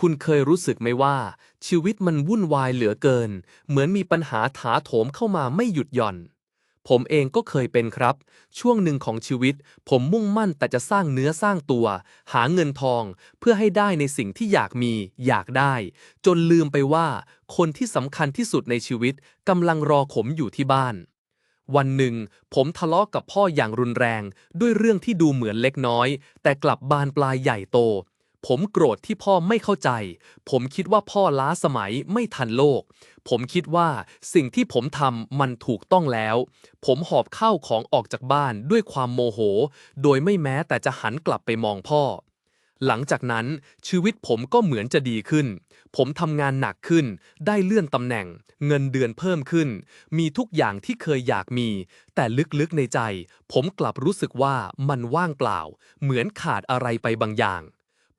คุณเคยรู้สึกไหมว่า ชีวิตมันวุ่นวายเหลือเกิน เหมือนมีปัญหาถาโถมเข้ามาไม่หยุดหย่อน ผมเองก็เคยเป็นครับ ช่วงหนึ่งของชีวิต ผมมุ่งมั่นแต่จะสร้างเนื้อสร้างตัว หาเงินทอง เพื่อให้ได้ในสิ่งที่อยากมี อยากได้ จนลืมไปว่า คนที่สำคัญที่สุดในชีวิตกำลังรอผมอยู่ที่บ้านวันหนึ่ง ผมทะเลาะกับพ่ออย่างรุนแรง ด้วยเรื่องที่ดูเหมือนเล็กน้อย แต่กลับบานปลายใหญ่โต ผมโกรธที่พ่อไม่เข้าใจ ผมคิดว่าพ่อล้าสมัยไม่ทันโลก ผมคิดว่าสิ่งที่ผมทำมันถูกต้องแล้ว ผมหอบข้าวของออกจากบ้านด้วยความโมโห โดยไม่แม้แต่จะหันกลับไปมองพ่อ หลังจากนั้นชีวิตผมก็เหมือนจะดีขึ้น ผมทำงานหนักขึ้น ได้เลื่อนตำแหน่ง เงินเดือนเพิ่มขึ้น มีทุกอย่างที่เคยอยากมี แต่ลึกๆในใจ ผมกลับรู้สึกว่ามันว่างเปล่า เหมือนขาดอะไรไปบางอย่าง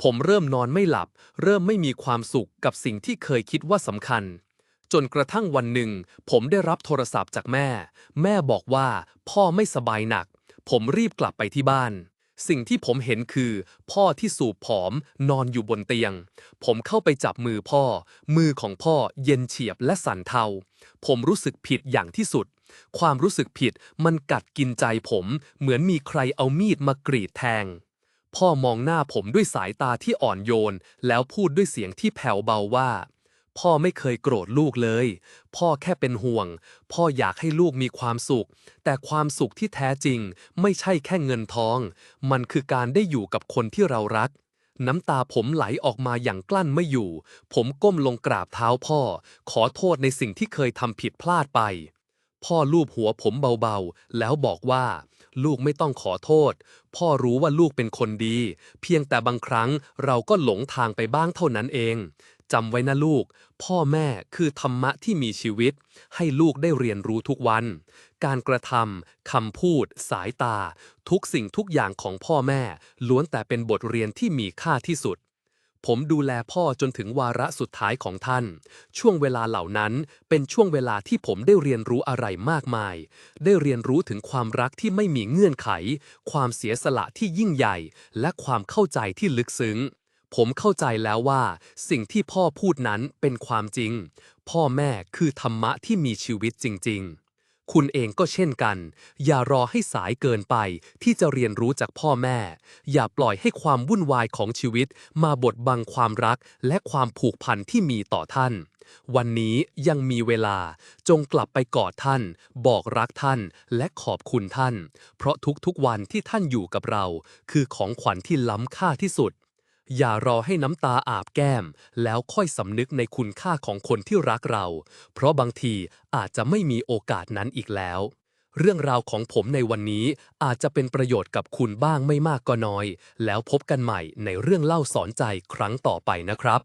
ผมเริ่มนอนไม่หลับ เริ่มไม่มีความสุขกับสิ่งที่เคยคิดว่าสำคัญ จนกระทั่งวันหนึ่ง ผมได้รับโทรศัพท์จากแม่ แม่บอกว่า พ่อไม่สบายหนัก ผมรีบกลับไปที่บ้าน สิ่งที่ผมเห็นคือ พ่อที่สูบผอม นอนอยู่บนเตียง ผมเข้าไปจับมือพ่อ มือของพ่อเย็นเฉียบและสั่นเทา ผมรู้สึกผิดอย่างที่สุดความรู้สึกผิดมันกัดกินใจผมเหมือนมีใครเอามีดมากรีดแทง พ่อมองหน้าผมด้วยสายตาที่อ่อนโยน แล้วพูดด้วยเสียงที่แผ่วเบาว่า พ่อไม่เคยโกรธลูกเลย พ่อแค่เป็นห่วง พ่ออยากให้ลูกมีความสุข แต่ความสุขที่แท้จริง ไม่ใช่แค่เงินทอง มันคือการได้อยู่กับคนที่เรารัก น้ำตาผมไหลออกมาอย่างกลั้นไม่อยู่ ผมก้มลงกราบเท้าพ่อ ขอโทษในสิ่งที่เคยทำผิดพลาดไป พ่อลูบหัวผมเบาๆ แล้วบอกว่า ลูกไม่ต้องขอโทษ พ่อรู้ว่าลูกเป็นคนดี เพียงแต่บางครั้งเราก็หลงทางไปบ้างเท่านั้นเองจำไว้นะลูก พ่อแม่คือธรรมะที่มีชีวิต ให้ลูกได้เรียนรู้ทุกวัน การกระทำคำพูด สายตา ทุกสิ่งทุกอย่างของพ่อแม่ ล้วนแต่เป็นบทเรียนที่มีค่าที่สุด ผมดูแลพ่อจนถึงวาระสุดท้ายของท่าน ช่วงเวลาเหล่านั้นเป็นช่วงเวลาที่ผมได้เรียนรู้อะไรมากมาย ได้เรียนรู้ถึงความรักที่ไม่มีเงื่อนไข ความเสียสละที่ยิ่งใหญ่ และความเข้าใจที่ลึกซึ้ง ผมเข้าใจแล้วว่า สิ่งที่พ่อพูดนั้นเป็นความจริง พ่อแม่คือธรรมะที่มีชีวิตจริง ๆ คุณเองก็เช่นกัน อย่ารอให้สายเกินไปที่จะเรียนรู้จากพ่อแม่ อย่าปล่อยให้ความวุ่นวายของชีวิต มาบดบังความรักและความผูกพันที่มีต่อท่าน วันนี้ยังมีเวลาจงกลับไปกอดท่าน บอกรักท่านและขอบคุณท่าน เพราะทุกๆวันที่ท่านอยู่กับเรา คือของขวัญที่ล้ำค่าที่สุด อย่ารอให้น้ำตาอาบแก้ม แล้วค่อยสำนึกในคุณค่าของคนที่รักเรา เพราะบางทีอาจจะไม่มีโอกาสนั้นอีกแล้ว เรื่องราวของผมในวันนี้อาจจะเป็นประโยชน์กับคุณบ้างไม่มากก็น้อย แล้วพบกันใหม่ในเรื่องเล่าสอนใจครั้งต่อไปนะครับ